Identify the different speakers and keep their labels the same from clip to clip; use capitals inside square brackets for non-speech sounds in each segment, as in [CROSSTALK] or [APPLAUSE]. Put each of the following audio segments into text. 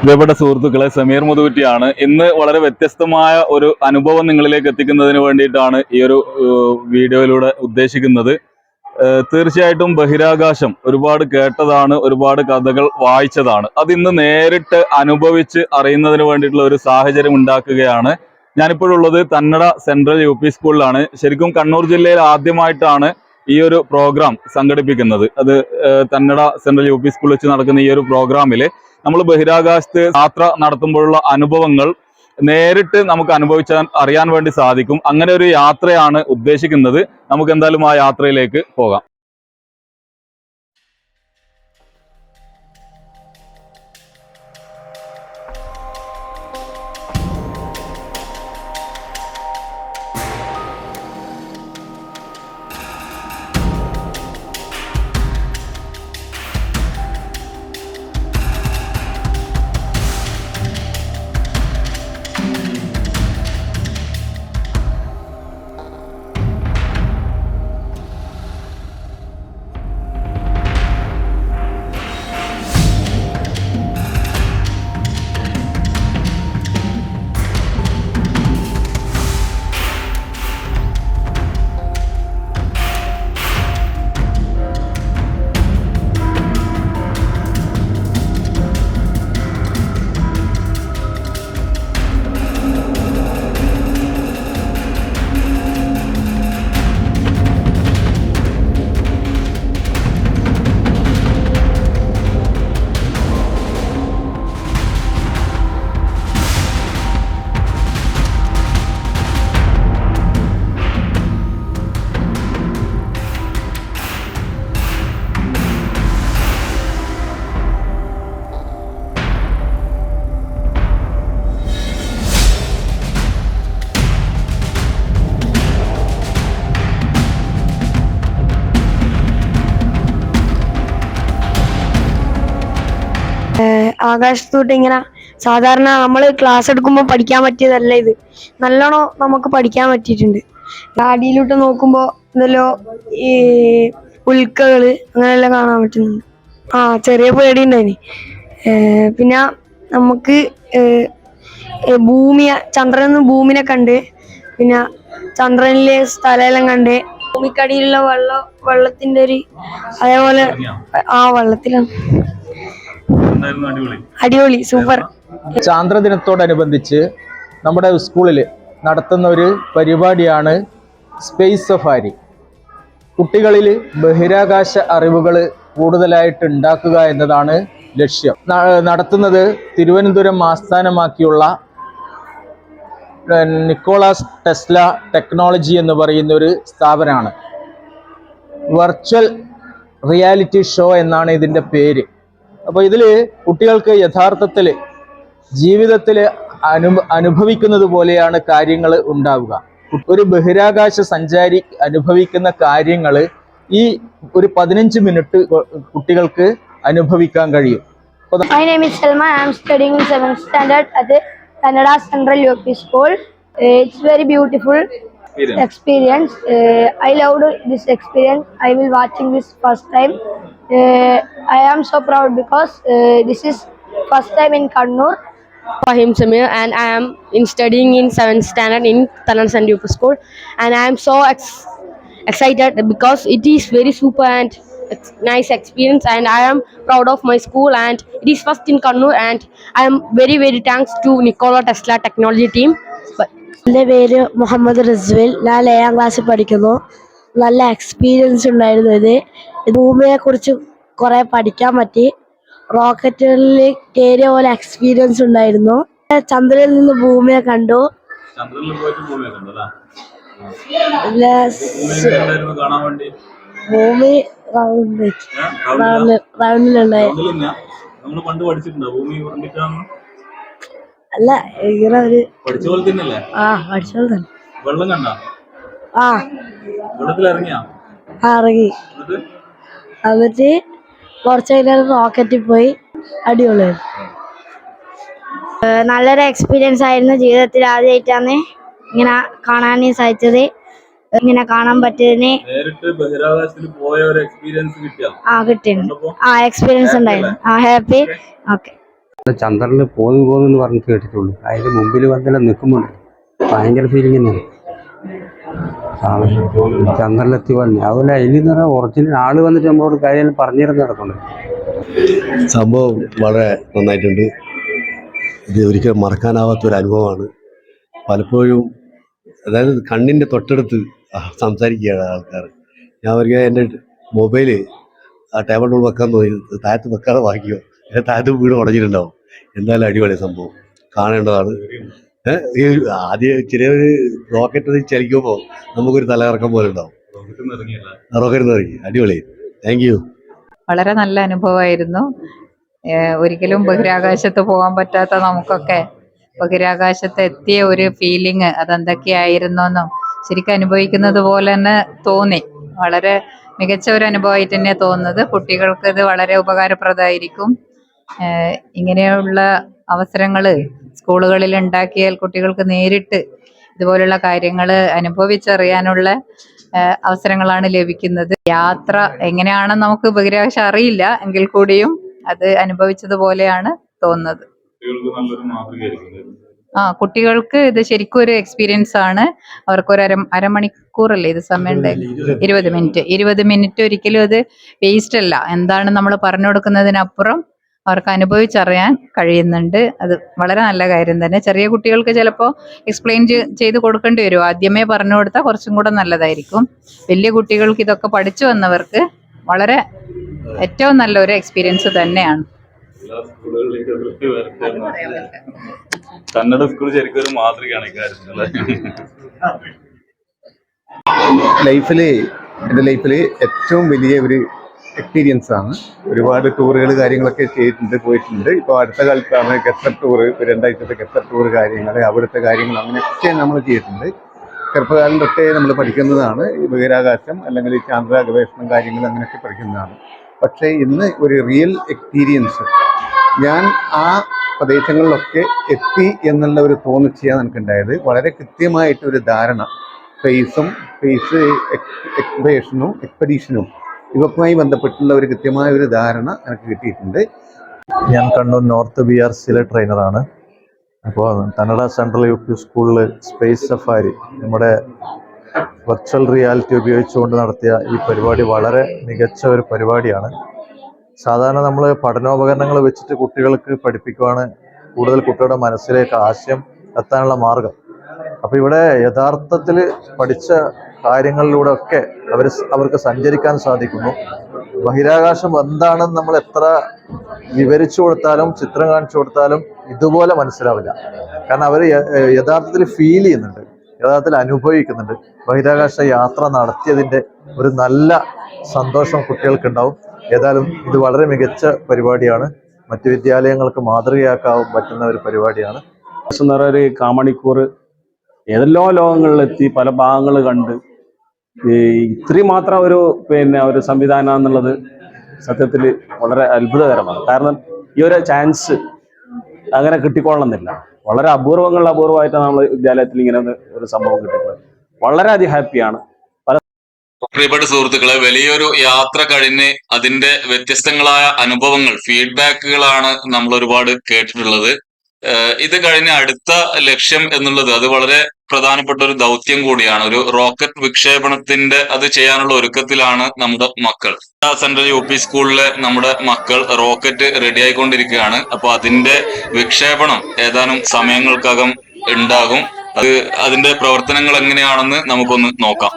Speaker 1: പ്രിയപ്പെട്ട സുഹൃത്തുക്കളെ സമീർ മുതുകുറ്റിയാണ്. ഇന്ന് വളരെ വ്യത്യസ്തമായ ഒരു അനുഭവം നിങ്ങളിലേക്ക് എത്തിക്കുന്നതിന് വേണ്ടിയിട്ടാണ് ഈ ഒരു വീഡിയോയിലൂടെ ഉദ്ദേശിക്കുന്നത്. തീർച്ചയായിട്ടും ബഹിരാകാശം ഒരുപാട് കേട്ടതാണ് ഒരുപാട് കഥകൾ വായിച്ചതാണ്. അത് ഇന്ന് നേരിട്ട് അനുഭവിച്ച് അറിയുന്നതിന് വേണ്ടിയിട്ടുള്ള ഒരു സാഹചര്യം ഉണ്ടാക്കുകയാണ്. ഞാനിപ്പോഴുള്ളത് തന്നട സെൻട്രൽ യു പി സ്കൂളിലാണ്. ശരിക്കും കണ്ണൂർ ജില്ലയിൽ ആദ്യമായിട്ടാണ് ഈ ഒരു പ്രോഗ്രാം സംഘടിപ്പിക്കുന്നത്. അത് തന്നട സെൻട്രൽ യു പി സ്കൂളിൽ വെച്ച് നടക്കുന്ന ഈ ഒരു പ്രോഗ്രാമിൽ നമ്മൾ ബഹിരാകാശത്ത് യാത്ര നടത്തുമ്പോഴുള്ള അനുഭവങ്ങൾ നേരിട്ട് നമുക്ക് അനുഭവിച്ചാൽ അറിയാൻ വേണ്ടി സാധിക്കും. അങ്ങനെ ഒരു യാത്രയാണ് ഉദ്ദേശിക്കുന്നത്. നമുക്ക് എന്തായാലും ആ യാത്രയിലേക്ക് പോകാം.
Speaker 2: ആകാശത്തോട്ട് ഇങ്ങനെ സാധാരണ നമ്മൾ ക്ലാസ് എടുക്കുമ്പോൾ പഠിക്കാൻ പറ്റിയതല്ല ഇത്. നല്ലോണം നമുക്ക് പഠിക്കാൻ പറ്റിയിട്ടുണ്ട്. അടിയിലോട്ട് നോക്കുമ്പോൾ എന്തല്ലോ ഈ ഉൽക്കകൾ അങ്ങനെയെല്ലാം കാണാൻ പറ്റുന്നുണ്ട്. ആ ചെറിയ പേടി ഉണ്ടായിന്. പിന്നെ നമുക്ക് ഭൂമിയെ ചന്ദ്രനിൽ നിന്ന് ഭൂമിനെ കണ്ട് പിന്നെ ചന്ദ്രനിലെ സ്ഥലമെല്ലാം കണ്ട് ഭൂമിക്കടിയിലുള്ള വെള്ളം വെള്ളത്തിന്റെ ഒരു അതേപോലെ ആ വെള്ളത്തിലാണ്. അടിപൊളി? സൂപ്പർ.
Speaker 3: ചാന്ദ്രദിനത്തോടനുബന്ധിച്ച് നമ്മുടെ സ്കൂളിൽ നടത്തുന്ന ഒരു പരിപാടിയാണ് സ്പേസ് സഫാരി കുട്ടികളിൽ ബഹിരാകാശ അറിവുകൾ കൂടുതലായിട്ട് ഉണ്ടാക്കുക എന്നതാണ് ലക്ഷ്യം. നടത്തുന്നത് തിരുവനന്തപുരം ആസ്ഥാനമാക്കിയുള്ള നിക്കോളാസ് ടെസ്ല ടെക്നോളജി എന്ന് പറയുന്ന ഒരു സ്ഥാപനമാണ്. വെർച്വൽ റിയാലിറ്റി ഷോ എന്നാണ് ഇതിന്റെ പേര്. അപ്പൊ ഇതിൽ കുട്ടികൾക്ക് യഥാർത്ഥത്തിൽ ജീവിതത്തിൽ അനു അനുഭവിക്കുന്നത് പോലെയാണ് കാര്യങ്ങൾ ഉണ്ടാവുക. ഒരു ബഹിരാകാശ സഞ്ചാരി അനുഭവിക്കുന്ന കാര്യങ്ങൾ ഈ ഒരു പതിനഞ്ച് മിനിറ്റ് കുട്ടികൾക്ക് അനുഭവിക്കാൻ കഴിയും.
Speaker 2: Standard Kanada central U school it's very beautiful experience I love this experience I will watching this first time Uh, I am so proud because uh, this is first time in Kannur.
Speaker 4: Fahim Samir and I am in studying in 7th standard in Tanan Sandeep School and I am so ex- excited because it is very super and it's nice experience and I am proud of my school and it is first in Kannur and I am very very thanks to Nikola Tesla technology team
Speaker 2: എന്റെ പേര് മുഹമ്മദ് റിസ്വിൽ ഞാൻ ഏഴാം ക്ലാസ്സിൽ പഠിക്കുന്നു നല്ല experience ഉണ്ടായിരുന്നു ഇത് ഭൂമിയെ കുറിച്ച് കുറെ പഠിക്കാൻ പറ്റി. റോക്കറ്റുകളിൽ കയറിയ പോലെ എക്സ്പീരിയൻസ് ഉണ്ടായിരുന്നു. ചന്ദ്രനിൽ നിന്ന് ഭൂമിയെ കണ്ടു. ഭൂമി റൗണ്ട് റൗണ്ട് റൗണ്ടിലുണ്ടായി അല്ല ഇങ്ങനെ ഒരു
Speaker 1: പഠിച്ച പോലെ തന്നെയല്ലേ?
Speaker 2: ആ പഠിച്ചോളൂ തന്നെ.
Speaker 1: വെള്ളം കണ്ട?
Speaker 2: ആ.
Speaker 1: വെള്ളത്തിൽ ഇറങ്ങിയാ
Speaker 2: ആ ഇറങ്ങി.
Speaker 1: എന്നിട്ട്
Speaker 2: എന്നിട്ട് കുറച്ച് കഴിഞ്ഞാൽ റോക്കറ്റിൽ പോയി അടിപൊളിയായിരുന്നു. നല്ലൊരു എക്സ്പീരിയൻസ് ആയിരുന്നു ജീവിതത്തിൽ ആദ്യമായിട്ടാണ് ഇങ്ങനെ കാണാൻ സാധിച്ചത്. ഇങ്ങനെ കാണാൻ പറ്റിയതിന്
Speaker 1: നേരിട്ട് ബഹിരാകാശത്തിൽ പോയ ഒരു എക്സ്പീരിയൻസ് കിട്ടിയ?
Speaker 2: ആ കിട്ടിയിരുന്നു ആ എക്സ്പീരിയൻസ് ഉണ്ടായിരുന്നു. ആ ഹാപ്പി ഓക്കെ
Speaker 5: ചന്ദ്രനിൽ പോകും പോകുന്നു പറഞ്ഞു കേട്ടിട്ടുള്ളൂ. അതിന് മുമ്പിൽ വന്നെല്ലാം നിൽക്കുമ്പോൾ ഭയങ്കര ഫീലിംഗ് തന്നെയാണ്. സാധനം ചന്ദ്രനിലെത്തി വന്നു. അതുപോലെ അതിൽ നിന്ന് പറഞ്ഞാൽ ഒറിജിനൽ ആൾ വന്നിട്ട് നമ്മളോട് കാര്യം പറഞ്ഞിരുന്ന് നടക്കുന്നത്
Speaker 6: സംഭവം വളരെ നന്നായിട്ടുണ്ട്. ഇത് ഒരിക്കലും മറക്കാനാവാത്ത ഒരു അനുഭവമാണ്. പലപ്പോഴും അതായത് കണ്ണിന്റെ തൊട്ടടുത്ത് സംസാരിക്കുകയാണ് ആൾക്കാർ. ഞാൻ ഒരിക്കൽ എന്റെ മൊബൈൽ ആ ടേബിളിൽ വെക്കാൻ തോന്നി താഴത്ത് വെക്കാതെ വാങ്ങിയോ എന്റെ താഴത്ത് വീട് ഉടഞ്ഞിട്ടുണ്ടാവും. എന്തായാലും അടിപൊളി സംഭവം. കാണേണ്ടതാണ്. ഈ ആദ്യം ചെറിയൊരു റോക്കറ്റ് ചലിക്കുമ്പോൾ നമുക്കൊരു തലകറക്കം പോലെ ഉണ്ടാവും. റോക്കറ്റ് ഇറങ്ങി. അടിപൊളി. താങ്ക് യു
Speaker 7: വളരെ നല്ല അനുഭവമായിരുന്നു. ഒരിക്കലും ബഹിരാകാശത്ത് പോകാൻ പറ്റാത്ത നമുക്കൊക്കെ ബഹിരാകാശത്ത് എത്തിയ ഒരു ഫീലിംഗ് അതെന്തൊക്കെയായിരുന്നെന്നും ശരിക്കും അനുഭവിക്കുന്നത് പോലെ തന്നെ തോന്നി. വളരെ മികച്ച ഒരു അനുഭവമായിട്ട് തന്നെ തോന്നുന്നത്. കുട്ടികൾക്ക് ഇത് വളരെ ഉപകാരപ്രദമായിരിക്കും. ഇങ്ങനെയുള്ള അവസരങ്ങൾ സ്കൂളുകളിൽ ഉണ്ടാക്കിയാൽ കുട്ടികൾക്ക് നേരിട്ട് ഇതുപോലുള്ള കാര്യങ്ങൾ അനുഭവിച്ചറിയാനുള്ള അവസരങ്ങളാണ് ലഭിക്കുന്നത്. യാത്ര എങ്ങനെയാണെന്ന് നമുക്ക് ബഹിരാകാശം അറിയില്ല. എങ്കിൽ കൂടിയും അത് അനുഭവിച്ചതുപോലെയാണ് തോന്നുന്നത്. ആ കുട്ടികൾക്ക് ഇത് ശരിക്കും ഒരു എക്സ്പീരിയൻസ് ആണ്. അവർക്ക് ഒരു അര അരമണിക്കൂറല്ലേ ഇത് സമയം ഇരുപത് മിനിറ്റ്. ഇരുപത് മിനിറ്റ് ഒരിക്കലും അത് വേസ്റ്റ് അല്ല എന്താണ് നമ്മൾ പറഞ്ഞു കൊടുക്കുന്നതിനപ്പുറം അവർക്ക് അനുഭവിച്ചറിയാൻ കഴിയുന്നുണ്ട്. അത് വളരെ നല്ല കാര്യം തന്നെ. ചെറിയ കുട്ടികൾക്ക് ചിലപ്പോൾ എക്സ്പ്ലെയിൻ ചെയ്ത് കൊടുക്കേണ്ടി വരും. ആദ്യമേ പറഞ്ഞു കൊടുത്താൽ കുറച്ചും കൂടെ നല്ലതായിരിക്കും. വലിയ കുട്ടികൾക്ക് ഇതൊക്കെ പഠിച്ചു വന്നവർക്ക് വളരെ ഏറ്റവും നല്ലൊരു എക്സ്പീരിയൻസ് തന്നെയാണ്.
Speaker 1: കന്നഡ സ്കൂൾ ശരിക്കും ഒരു മാതൃകയാണ് ഇക്കാര്യത്തിൽ?
Speaker 8: ലൈഫിൽ എന്റെ ലൈഫിൽ ഏറ്റവും വലിയ ഒരു എക്സ്പീരിയൻസ് ആണ്. ഒരുപാട് ടൂറുകൾ കാര്യങ്ങളൊക്കെ ചെയ്തിട്ടുണ്ട് പോയിട്ടുണ്ട്. ഇപ്പോൾ അടുത്ത കാലത്താണ് ഖത്തർ ടൂർ രണ്ടാഴ്ചത്തെ ഖത്തർ ടൂർ കാര്യങ്ങൾ അവിടുത്തെ കാര്യങ്ങൾ അങ്ങനെയൊക്കെ നമ്മൾ ചെയ്തിട്ടുണ്ട്. ചെറുപ്പകാലം തൊട്ടേ നമ്മൾ പഠിക്കുന്നതാണ്. ബഹിരാകാശം അല്ലെങ്കിൽ ചാന്ദ്ര ഗവേഷണം കാര്യങ്ങൾ അങ്ങനെയൊക്കെ പഠിക്കുന്നതാണ്. പക്ഷേ ഇന്ന് ഒരു റിയൽ എക്സ്പീരിയൻസ് ഞാൻ ആ പ്രദേശങ്ങളിലൊക്കെ എത്തി എന്നുള്ള ഒരു തോന്നിച്ചയാണ് എനിക്കുണ്ടായത്. വളരെ കൃത്യമായിട്ട് ഒരു ധാരണ സ്പേസും സ്പേസ് എക്സ്പേഷനും എക്സ്പെഡീഷനും ഇവക്കുമായി ബന്ധപ്പെട്ടുള്ള ഒരു കൃത്യമായ ഒരു ധാരണ എനിക്ക് കിട്ടിയിട്ടുണ്ട്.
Speaker 9: ഞാൻ കണ്ണൂർ നോർത്ത് ബി ആർ സിയിലെ ട്രെയിനറാണ് അപ്പോൾ കന്നഡ സെൻട്രൽ യു പി സ്കൂളിൽ സ്പേസ് സഫാരി നമ്മുടെ വെർച്വൽ റിയാലിറ്റി ഉപയോഗിച്ചുകൊണ്ട് നടത്തിയ ഈ പരിപാടി വളരെ മികച്ച ഒരു പരിപാടിയാണ്. സാധാരണ നമ്മൾ പഠനോപകരണങ്ങൾ വെച്ചിട്ട് കുട്ടികൾക്ക് പഠിപ്പിക്കുവാണ് കൂടുതൽ കുട്ടികളുടെ മനസ്സിലേക്ക് ആശയം എത്താനുള്ള മാർഗം. അപ്പോൾ ഇവിടെ യഥാർത്ഥത്തിൽ പഠിച്ച കാര്യങ്ങളിലൂടെ ഒക്കെ അവർ അവർക്ക് സഞ്ചരിക്കാൻ സാധിക്കുന്നു. ബഹിരാകാശം എന്താണെന്ന് നമ്മൾ എത്ര വിവരിച്ചു കൊടുത്താലും ചിത്രം കാണിച്ചു കൊടുത്താലും ഇതുപോലെ മനസ്സിലാവില്ല. കാരണം അവർ യഥാർത്ഥത്തിൽ ഫീൽ ചെയ്യുന്നുണ്ട്. യഥാർത്ഥത്തിൽ അനുഭവിക്കുന്നുണ്ട്. ബഹിരാകാശ യാത്ര നടത്തിയതിന്റെ ഒരു നല്ല സന്തോഷം കുട്ടികൾക്കുണ്ടാവും. ഏതായാലും ഇത് വളരെ മികച്ച പരിപാടിയാണ്. മറ്റു വിദ്യാലയങ്ങൾക്ക് മാതൃകയാക്കാൻ പറ്റുന്ന ഒരു പരിപാടിയാണ്.
Speaker 10: ഒരു കാമണിക്കൂർ ഏതെല്ലോ ലോകങ്ങളിലെത്തി പല ഭാഗങ്ങൾ കണ്ട് ഇത്രയും മാത്രം ഒരു പിന്നെ ഒരു സംവിധാനം എന്നുള്ളത് സത്യത്തിൽ വളരെ അത്ഭുതകരമാണ്. കാരണം ഈ ഒരു ചാൻസ് അങ്ങനെ കിട്ടിക്കൊള്ളണമെന്നില്ല. വളരെ അപൂർവങ്ങളിൽ അപൂർവമായിട്ടാണ് നമ്മൾ വിദ്യാലയത്തിൽ ഇങ്ങനെ ഒരു സംഭവം കിട്ടിയിട്ടുള്ളത്. വളരെയധികം ഹാപ്പിയാണ്
Speaker 1: പ്രിയപ്പെട്ട സുഹൃത്തുക്കളെ വലിയൊരു യാത്ര കഴിഞ്ഞ് അതിന്റെ വ്യത്യസ്തങ്ങളായ അനുഭവങ്ങൾ ഫീഡ്ബാക്കുകളാണ് നമ്മൾ ഒരുപാട് കേട്ടിട്ടുള്ളത്. ഇത് കഴിഞ്ഞ അടുത്ത ലക്ഷ്യം എന്നുള്ളത് അത് വളരെ പ്രധാനപ്പെട്ട ഒരു ദൗത്യം കൂടിയാണ്. ഒരു റോക്കറ്റ് വിക്ഷേപണത്തിന്റെ അത് ചെയ്യാനുള്ള ഒരുക്കത്തിലാണ് നമ്മുടെ മക്കൾ. സെൻട്രൽ യു പി സ്കൂളിലെ നമ്മുടെ മക്കൾ റോക്കറ്റ് റെഡി ആയിക്കൊണ്ടിരിക്കുകയാണ്. അപ്പൊ അതിന്റെ വിക്ഷേപണം ഏതാനും സമയങ്ങൾക്കകം ഉണ്ടാകും. അത് അതിന്റെ പ്രവർത്തനങ്ങൾ എങ്ങനെയാണെന്ന് നമുക്കൊന്ന് നോക്കാം.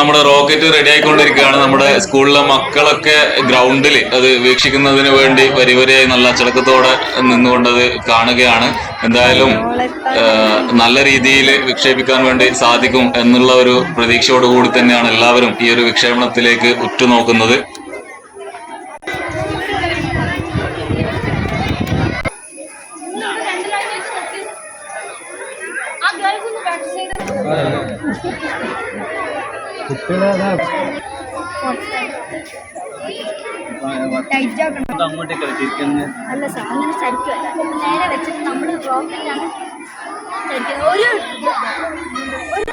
Speaker 1: നമ്മുടെ റോക്കറ്റ് റെഡി ആയിക്കൊണ്ടിരിക്കുകയാണ്. നമ്മുടെ സ്കൂളിലെ മക്കളൊക്കെ ഗ്രൗണ്ടിൽ അത് വീക്ഷിക്കുന്നതിന് വേണ്ടി വരിവരിയായി നല്ല അച്ചടക്കത്തോടെ നിന്നുകൊണ്ടത് കാണുകയാണ്. എന്തായാലും നല്ല രീതിയിൽ വിക്ഷേപിക്കാൻ വേണ്ടി സാധിക്കും എന്നുള്ള ഒരു പ്രതീക്ഷയോടുകൂടി തന്നെയാണ് എല്ലാവരും ഈ ഒരു വിക്ഷേപണത്തിലേക്ക് ഉറ്റുനോക്കുന്നത്.
Speaker 11: ആ ഗേൾസ് അല്ല സാർ അങ്ങനെ ശരിക്കുമല്ല നേരെ വെച്ചിട്ട് നമ്മൾ റോക്കറ്റാണ് ശരിക്കും ഒരു ഒരു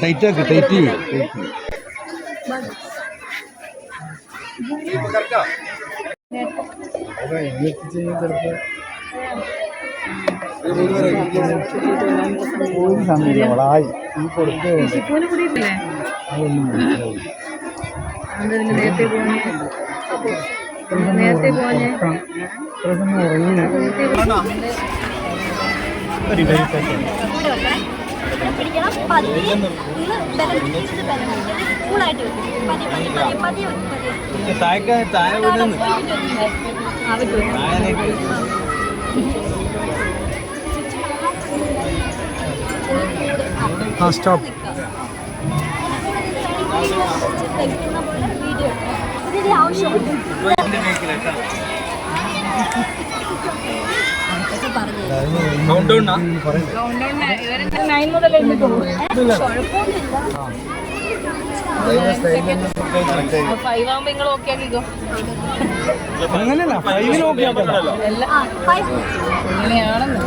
Speaker 6: ടൈറ്റ് ആക്കി ടൈറ്റ് ചെയ്യും
Speaker 7: നേരത്തെ നേരത്തെ പോഞ്ഞേ
Speaker 11: പിടിക്കണം പതിയെ ഒന്ന് ബലം തിരിച്ച് ബലം
Speaker 7: ഓക്കെ സ്റ്റോപ്പ്
Speaker 3: അങ്ങനെയല്ല ഫൈവിന് ഓക്കെ
Speaker 11: ആ ഫൈവ്
Speaker 7: അങ്ങനെയാണെന്ന്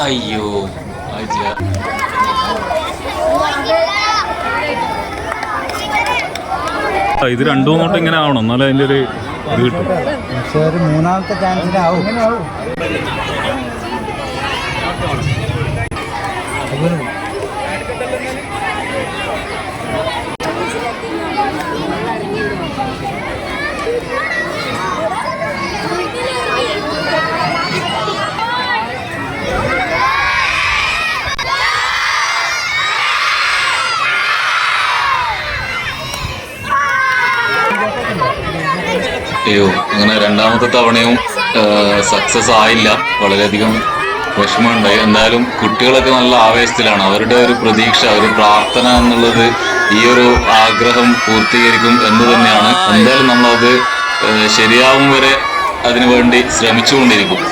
Speaker 1: അയ്യോ. ഇത് രണ്ടു മൂന്നോട്ട് ഇങ്ങനെ ആവണം. എന്നാലേ അതിന്റെ ഒരു ഇത് കിട്ടും.
Speaker 3: പക്ഷേ ഒരു മൂന്നാമത്തെ ചാൻസിനാവും
Speaker 1: അയ്യോ അങ്ങനെ രണ്ടാമത്തെ തവണയും സക്സസ് ആയില്ല. വളരെയധികം വിഷമമുണ്ടായി. എന്തായാലും കുട്ടികളൊക്കെ നല്ല ആവേശത്തിലാണ്. അവരുടെ ഒരു പ്രതീക്ഷ ഒരു പ്രാർത്ഥന എന്നുള്ളത് ഈ ഒരു ആഗ്രഹം പൂർത്തീകരിക്കും എന്ന് തന്നെയാണ്. എന്തായാലും നമ്മളത് ശരിയാവും വരെ അതിനുവേണ്ടി ശ്രമിച്ചുകൊണ്ടിരിക്കും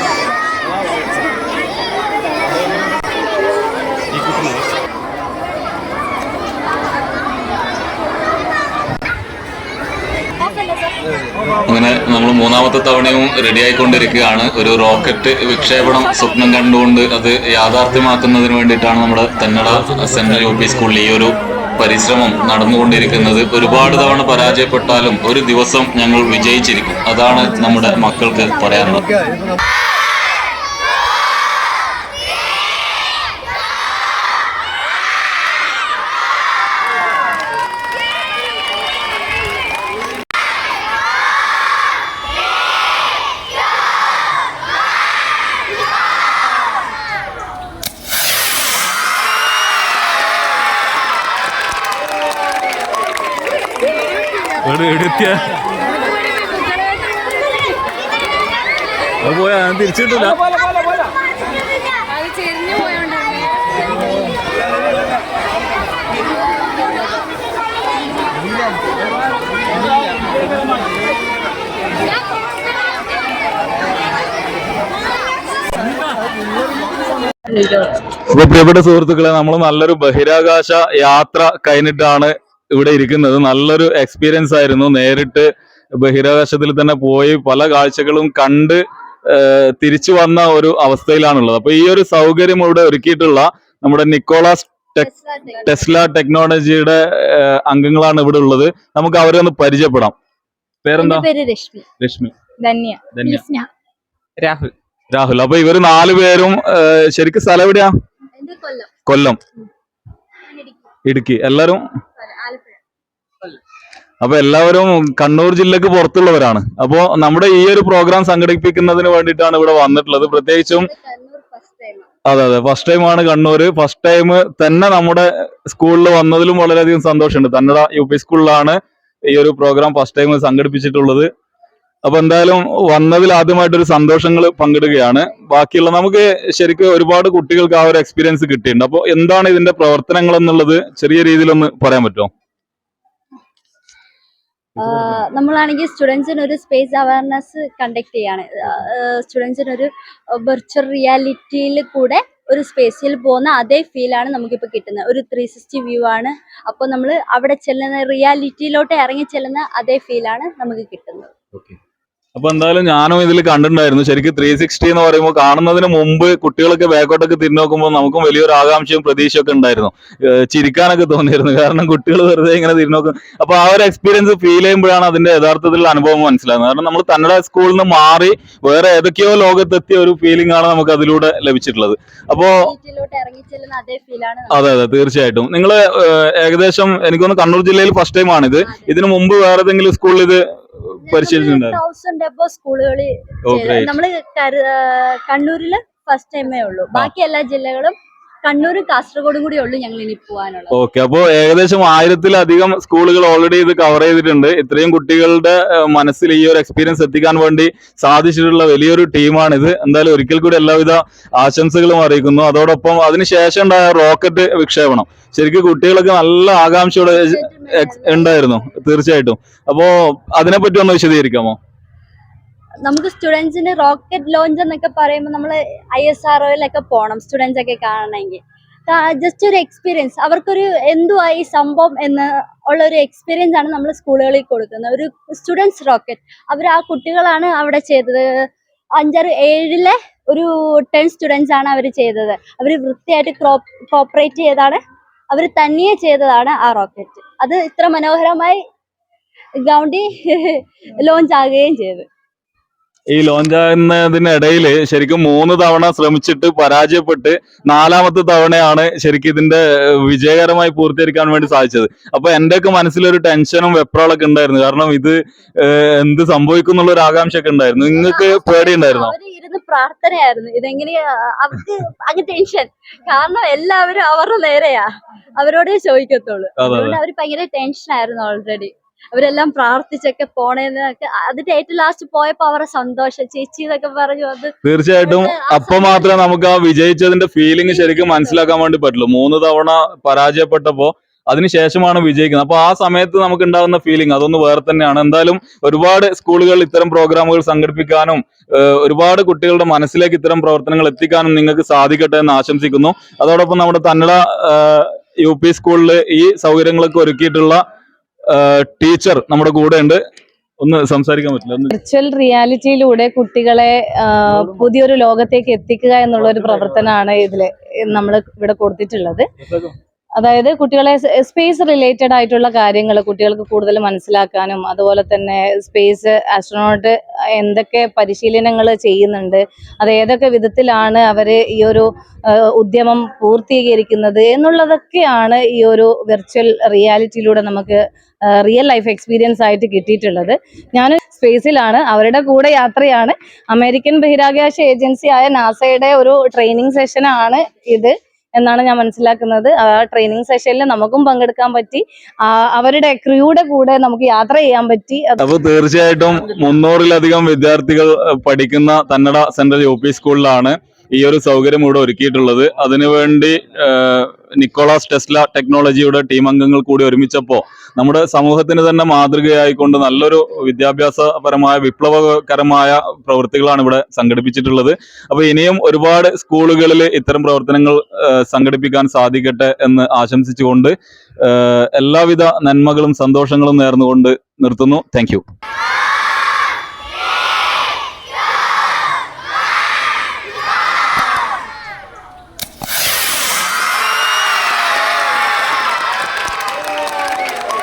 Speaker 1: അങ്ങനെ നമ്മൾ മൂന്നാമത്തെ തവണയും റെഡി ആയിക്കൊണ്ടിരിക്കുകയാണ്. ഒരു റോക്കറ്റ് വിക്ഷേപണം സ്വപ്നം കണ്ടുകൊണ്ട് അത് യാഥാർത്ഥ്യമാക്കുന്നതിന് വേണ്ടിയിട്ടാണ് നമ്മുടെ തന്നട സെൻട്രൽ യു പി സ്കൂളിൽ ഈ ഒരു പരിശ്രമം നടന്നുകൊണ്ടിരിക്കുന്നത്. ഒരുപാട് തവണ പരാജയപ്പെട്ടാലും ഒരു ദിവസം ഞങ്ങൾ വിജയിച്ചിരിക്കും. അതാണ് നമ്മുടെ മക്കൾക്ക് പറയാനുള്ളത്. പോയാ തിരിച്ചിട്ടില്ല.
Speaker 7: അത് പോയോണ്ടാണ്
Speaker 1: അപ്പൊ പ്രിയപ്പെട്ട സുഹൃത്തുക്കളെ നമ്മൾ നല്ലൊരു ബഹിരാകാശ യാത്ര കഴിഞ്ഞിട്ടാണ് ഇവിടെ ഇരിക്കുന്നത്. നല്ലൊരു എക്സ്പീരിയൻസ് ആയിരുന്നു. നേരിട്ട് ബഹിരാകാശത്തിൽ തന്നെ പോയി പല കാഴ്ചകളും കണ്ട് തിരിച്ചു വന്ന ഒരു അവസ്ഥയിലാണുള്ളത്. അപ്പൊ ഈ ഒരു സൗകര്യം ഇവിടെ ഒരുക്കിയിട്ടുള്ള നമ്മുടെ നിക്കോളാസ് ടെക് ടെസ്ല ടെക്നോളജിയുടെ അംഗങ്ങളാണ് ഇവിടെ ഉള്ളത്. നമുക്ക് അവരെ ഒന്ന് പരിചയപ്പെടാം. പേരെന്താ?
Speaker 11: രശ്മി.
Speaker 1: രശ്മി.
Speaker 7: ധന്യ.
Speaker 1: ധന്യ.
Speaker 3: രാഹുൽ.
Speaker 1: രാഹുൽ. അപ്പൊ ഇവർ നാലുപേരും പേരും ശരിക്കും സ്ഥലം എവിടെയാ?
Speaker 11: കൊല്ലം.
Speaker 1: കൊല്ലം.
Speaker 11: ഇടുക്കി. എല്ലാരും
Speaker 1: അപ്പൊ എല്ലാവരും കണ്ണൂർ ജില്ലക്ക് പുറത്തുള്ളവരാണ്. അപ്പോ നമ്മുടെ ഈ ഒരു പ്രോഗ്രാം സംഘടിപ്പിക്കുന്നതിന് വേണ്ടിയിട്ടാണ് ഇവിടെ വന്നിട്ടുള്ളത്. പ്രത്യേകിച്ചും അതെ അതെ. ഫസ്റ്റ് ടൈം ആണ് കണ്ണൂര്. ഫസ്റ്റ് ടൈം തന്നെ നമ്മുടെ സ്കൂളിൽ വന്നതിലും വളരെയധികം സന്തോഷമുണ്ട്. തന്നെ യു പി സ്കൂളിലാണ് ഈ ഒരു പ്രോഗ്രാം ഫസ്റ്റ് ടൈം സംഘടിപ്പിച്ചിട്ടുള്ളത്. അപ്പൊ എന്തായാലും വന്നതിൽ ആദ്യമായിട്ടൊരു സന്തോഷങ്ങൾ പങ്കിടുകയാണ്. ബാക്കിയുള്ള നമുക്ക് ശരിക്കും ഒരുപാട് കുട്ടികൾക്ക് ആ ഒരു എക്സ്പീരിയൻസ് കിട്ടിയിട്ടുണ്ട്. അപ്പോൾ എന്താണ് ഇതിന്റെ പ്രവർത്തനങ്ങൾ എന്നുള്ളത് ചെറിയ രീതിയിലൊന്ന് പറയാൻ പറ്റുമോ?
Speaker 11: നമ്മളാണെങ്കിൽ സ്റ്റുഡൻസിന് ഒരു സ്പേസ് അവയർനെസ് കണ്ടക്ട് ചെയ്യാണ്. സ്റ്റുഡൻസിന് ഒരു വെർച്വൽ റിയാലിറ്റിയിൽ കൂടെ ഒരു സ്പേസിൽ പോകുന്ന അതേ ഫീലാണ് നമുക്കിപ്പോൾ കിട്ടുന്നത്. ഒരു ത്രീ സിക്സ്റ്റി വ്യൂ ആണ്. അപ്പോൾ നമ്മൾ അവിടെ ചെല്ലുന്ന റിയാലിറ്റിയിലോട്ട് ഇറങ്ങി ചെല്ലുന്ന അതേ ഫീലാണ് നമുക്ക് കിട്ടുന്നത്.
Speaker 1: അപ്പൊ എന്തായാലും ഞാനും ഇതിൽ കണ്ടിട്ടുണ്ടായിരുന്നു. ശരിക്കും ത്രീ സിക്സ്റ്റി എന്ന് പറയുമ്പോൾ കാണുന്നതിന് മുമ്പ് കുട്ടികളൊക്കെ ബാക്കോട്ടൊക്കെ തിരി നോക്കുമ്പോൾ നമുക്കും വലിയൊരു ആകാംക്ഷയും പ്രതീക്ഷയൊക്കെ ഉണ്ടായിരുന്നു. ചിരിക്കാനൊക്കെ തോന്നിയിരുന്നു. കാരണം കുട്ടികൾ വെറുതെ ഇങ്ങനെ തിരി നോക്കും. അപ്പൊ ആ ഒരു എക്സ്പീരിയൻസ് ഫീൽ ചെയ്യുമ്പോഴാണ് അതിന്റെ യഥാർത്ഥത്തിലുള്ള അനുഭവം മനസ്സിലാകുന്നത്. കാരണം നമ്മൾ തന്നട സ്കൂളിൽ നിന്ന് മാറി വേറെ ഏതൊക്കെയോ ലോകത്തെത്തിയ ഒരു ഫീലിംഗ് ആണ് നമുക്ക് അതിലൂടെ ലഭിച്ചിട്ടുള്ളത്. അപ്പോ
Speaker 11: അതെ
Speaker 1: അതെ തീർച്ചയായിട്ടും. നിങ്ങൾ ഏകദേശം എനിക്കൊന്ന് കണ്ണൂർ ജില്ലയിൽ ഫസ്റ്റ് ടൈം ഇത് ഇതിനു മുമ്പ് വേറെ ഏതെങ്കിലും സ്കൂളിൽ ഇത് പരിശീലിച്ചിട്ടുണ്ടായിരുന്നു.
Speaker 11: തൗസൻഡ് എബോ സ്കൂളുകളിൽ
Speaker 1: ഗ്രേറ്റ്
Speaker 11: നമ്മൾ കണ്ണൂരിൽ ഫസ്റ്റ് ടൈമേ ഉള്ളൂ. ബാക്കി എല്ലാ ജില്ലകളും കണ്ണൂരും കാസർഗോഡും കൂടി ഉള്ളു ഞങ്ങൾ ഇനി പോകാനുള്ളത്
Speaker 1: ഓക്കെ അപ്പോ ഏകദേശം ആയിരത്തിലധികം സ്കൂളുകൾ ഓൾറെഡി ഇത് കവർ ചെയ്തിട്ടുണ്ട്. ഇത്രയും കുട്ടികളുടെ മനസ്സിൽ ഈ ഒരു എക്സ്പീരിയൻസ് എത്തിക്കാൻ വേണ്ടി സാധിച്ചിട്ടുള്ള വലിയൊരു ടീമാണ് ഇത് എന്തായാലും ഒരിക്കൽ കൂടി എല്ലാവിധ ആശംസകളും അറിയിക്കുന്നു. അതോടൊപ്പം അതിനുശേഷം ഉണ്ടായ റോക്കറ്റ് വിക്ഷേപണം. ശരിക്കും കുട്ടികളൊക്കെ നല്ല ആകാംക്ഷയോടെ ഉണ്ടായിരുന്നു തീർച്ചയായിട്ടും. അപ്പോ അതിനെപ്പറ്റി ഒന്ന് വിശദീകരിക്കാമോ?
Speaker 11: നമുക്ക് സ്റ്റുഡൻസിന് റോക്കറ്റ് ലോഞ്ച് എന്നൊക്കെ പറയുമ്പോൾ നമ്മൾ ഐ എസ് ആർ ഒയിലൊക്കെ പോകണം സ്റ്റുഡൻസ് ഒക്കെ കാണണമെങ്കിൽ ജസ്റ്റ് ഒരു എക്സ്പീരിയൻസ് അവർക്കൊരു എന്തുവാ ഈ സംഭവം എന്ന് ഉള്ള ഒരു എക്സ്പീരിയൻസ് ആണ് നമ്മൾ സ്കൂളുകളിൽ കൊടുക്കുന്നത്. ഒരു സ്റ്റുഡൻസ് റോക്കറ്റ് അവർ ആ കുട്ടികളാണ് അവിടെ ചെയ്തത്. അഞ്ചാറ് ഏഴിലെ ഒരു ടെൻ സ്റ്റുഡൻസ് ആണ് അവർ ചെയ്തത്. അവർ വൃത്തിയായിട്ട് കോപ്പറേറ്റ് ചെയ്താണ്. അവർ തനിയെ ചെയ്തതാണ് ആ റോക്കറ്റ് അത് ഇത്ര മനോഹരമായി ഗൗണ്ടി ലോഞ്ച് [LAUGHS] ആകുകയും ചെയ്തു.
Speaker 1: ഈ ലോഞ്ച് ആകുന്നതിനിടയിൽ ശരിക്കും മൂന്ന് തവണ ശ്രമിച്ചിട്ട് പരാജയപ്പെട്ട് നാലാമത്തെ തവണയാണ് ശരിക്കും ഇതിന്റെ വിജയകരമായി പൂർത്തീകരിക്കാൻ വേണ്ടി സാധിച്ചത്. അപ്പൊ എന്റെയൊക്കെ മനസ്സിലൊരു ടെൻഷനും വെപ്രാളൊക്കെ ഉണ്ടായിരുന്നു. കാരണം ഇത് എന്ത് സംഭവിക്കും എന്നുള്ള ഒരു ആകാംക്ഷ ഒക്കെ ഉണ്ടായിരുന്നു? നിങ്ങൾക്ക് പേടിയുണ്ടായിരുന്നോ
Speaker 11: ഇരുന്ന് പ്രാർത്ഥനയായിരുന്നു. ഇതെങ്ങനെയാ അവർക്ക് അങ്ങ് ടെൻഷൻ. കാരണം എല്ലാവരും അവരുടെ നേരെയാ. അവരോടേ ചോദിക്കത്തുള്ളൂ.
Speaker 1: അതെ അതെ.
Speaker 11: അതുകൊണ്ട് അവർ ഭയങ്കര ടെൻഷൻ ആയിരുന്നു ഓൾറെഡി അവരെല്ലാം പ്രാർത്ഥിച്ചൊക്കെ പോണേന്നൊക്കെ അതിന്റെ ഏറ്റവും ലാസ്റ്റ് പോയപ്പോ അവരുടെ സന്തോഷം. ചേച്ചി എന്നൊക്കെ പറഞ്ഞു അത്
Speaker 1: തീർച്ചയായിട്ടും അപ്പൊ മാത്രമേ നമുക്ക് ആ വിജയിച്ചതിന്റെ ഫീലിംഗ് ശരിക്കും മനസ്സിലാക്കാൻ വേണ്ടി പറ്റുള്ളൂ. മൂന്ന് തവണ പരാജയപ്പെട്ടപ്പോ അതിനുശേഷമാണ് വിജയിക്കുന്നത്. അപ്പൊ ആ സമയത്ത് നമുക്ക് ഉണ്ടാകുന്ന ഫീലിംഗ് അതൊന്ന് വേറെ തന്നെയാണ്. എന്തായാലും ഒരുപാട് സ്കൂളുകൾ ഇത്തരം പ്രോഗ്രാമുകൾ സംഘടിപ്പിക്കാനും ഒരുപാട് കുട്ടികളുടെ മനസ്സിലേക്ക് ഇത്തരം പ്രവർത്തനങ്ങൾ എത്തിക്കാനും നിങ്ങൾക്ക് സാധിക്കട്ടെ എന്ന് ആശംസിക്കുന്നു. അതോടൊപ്പം നമ്മുടെ തന്നട യു പി സ്കൂളിൽ ഈ സൗകര്യങ്ങളൊക്കെ ഒരുക്കിയിട്ടുള്ള ടീച്ചർ നമ്മുടെ കൂടെ ഉണ്ട് ഒന്ന് സംസാരിക്കാൻ പറ്റില്ല
Speaker 4: വിർച്വൽ റിയാലിറ്റിയിലൂടെ കുട്ടികളെ പുതിയൊരു ലോകത്തേക്ക് എത്തിക്കുക എന്നുള്ള ഒരു പ്രവർത്തനമാണ് ഇതിൽ നമ്മൾ ഇവിടെ കൊടുത്തിട്ടുള്ളത്. അതായത് കുട്ടികളെ സ്പേസ് റിലേറ്റഡ് ആയിട്ടുള്ള കാര്യങ്ങൾ കുട്ടികൾക്ക് കൂടുതൽ മനസ്സിലാക്കാനും അതുപോലെ തന്നെ സ്പേസ് ആസ്ട്രോണോട്ട് എന്തൊക്കെ പരിശീലനങ്ങൾ ചെയ്യുന്നുണ്ട് അത് ഏതൊക്കെ വിധത്തിലാണ് അവർ ഈ ഒരു ഉദ്യമം പൂർത്തീകരിക്കുന്നത് എന്നുള്ളതൊക്കെയാണ് ഈ ഒരു വെർച്വൽ റിയാലിറ്റിയിലൂടെ നമുക്ക് റിയൽ ലൈഫ് എക്സ്പീരിയൻസ് ആയിട്ട് കിട്ടിയിട്ടുള്ളത്. ഞാൻ സ്പേസിലാണ് അവരുടെ കൂടെ യാത്രയാണ്. അമേരിക്കൻ ബഹിരാകാശ ഏജൻസി ആയ നാസയുടെ ഒരു ട്രെയിനിങ് സെഷനാണ് ഇത് എന്നാണ് ഞാൻ മനസ്സിലാക്കുന്നത്. ആ ട്രെയിനിങ് സെഷനിൽ നമുക്കും പങ്കെടുക്കാൻ പറ്റി. അവരുടെ ക്രൂയുടെ കൂടെ നമുക്ക് യാത്ര ചെയ്യാൻ പറ്റി.
Speaker 1: അപ്പൊ തീർച്ചയായിട്ടും മുന്നൂറിലധികം വിദ്യാർത്ഥികൾ പഠിക്കുന്ന കന്നഡ സെൻട്രൽ യു പി സ്കൂളിലാണ്. ഈ ഒരു സൗകര്യം ഇവിടെ ഒരുക്കിയിട്ടുള്ളത്. അതിനുവേണ്ടി നിക്കോളാസ് ടെസ്ല ടെക്നോളജിയുടെ ടീം അംഗങ്ങൾ കൂടി ഒരുമിച്ചപ്പോൾ നമ്മുടെ സമൂഹത്തിന് തന്നെ മാതൃകയായിക്കൊണ്ട് നല്ലൊരു വിദ്യാഭ്യാസപരമായ വിപ്ലവകരമായ പ്രവൃത്തികളാണ് ഇവിടെ സംഘടിപ്പിച്ചിട്ടുള്ളത്. അപ്പൊ ഇനിയും ഒരുപാട് സ്കൂളുകളിൽ ഇത്തരം പ്രവർത്തനങ്ങൾ സംഘടിപ്പിക്കാൻ സാധിക്കട്ടെ എന്ന് ആശംസിച്ചുകൊണ്ട് എല്ലാവിധ നന്മകളും സന്തോഷങ്ങളും നേർന്നുകൊണ്ട് നിർത്തുന്നു. താങ്ക്